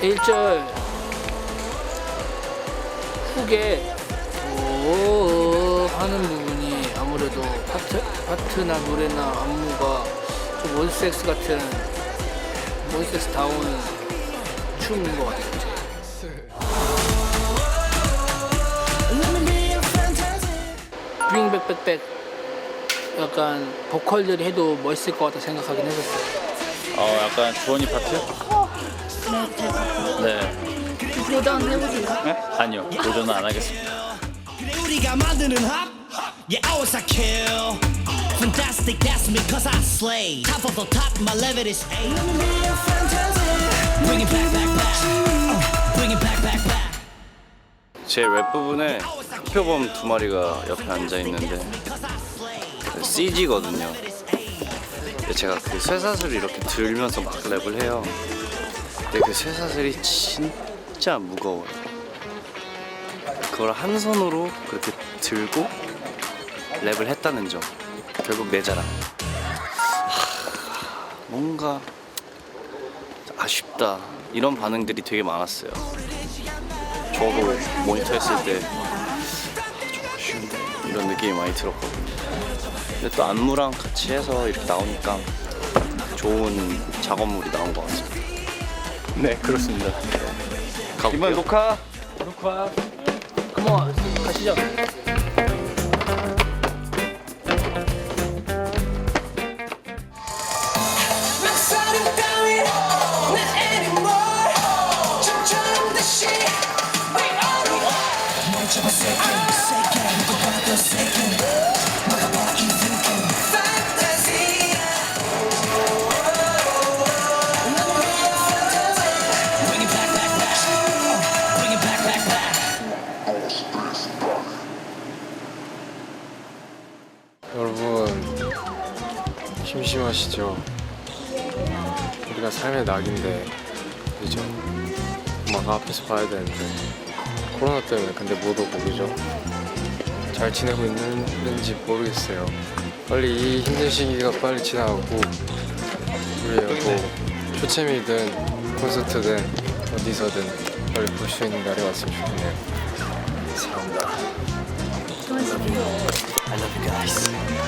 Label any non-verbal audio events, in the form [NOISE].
1절 후에 오 하는 부분이 아무래도 파트, 파트나 노래나 안무가 좀 원섹스 같은 원섹스 다운 춤인 것 같아요. 윙백백백 약간 보컬들이 해도 멋있을 것 같다 생각하긴 했었어요. 어 약간 주원이 파트? 네. 도전 해보실까요? 네? 아니요 도전은 안 하겠습니다. 우리가 만드는 합 Yeah always I kill Fantastic that's me cause I slay Top of the top my level is A Bring it back back back Uh, Bring it back back back 제랩 부분에 흑표범 두 마리가 옆에 앉아 있는데 CG거든요. 제가 그 쇠사슬을 이렇게 들면서 막 랩을 해요. 근데 그 쇠사슬이 진짜 무거워요. 그걸 한 손으로 그렇게 들고 랩을 했다는 점. 결국 내 자랑. 하, 뭔가 아쉽다. 이런 반응들이 되게 많았어요. 저도 모니터 했을 때좀 아쉬운데 이런 느낌이 많이 들었거든요. 근데 또 안무랑 같이 해서 이렇게 나오니까 좋은 작업물이 나온 것 같습니다. [LAUGHS] 네, 그렇습니다. 가볼게요. 녹화. 녹화. 한번 가시죠. 여러분 심심하시죠? 우리가 삶의 낙인데 그죠? 엄마가 앞에서 봐야 되는데 코로나 때문에 근데 못 오고 그죠? 잘 지내고 있는지 모르겠어요. 빨리 이 힘든 시기가 빨리 지나가고 우리 뭐 초챔이든 콘서트든 어디서든 빨리 볼 수 있는 날이 왔으면 좋겠네요. 감사합니다. Nice.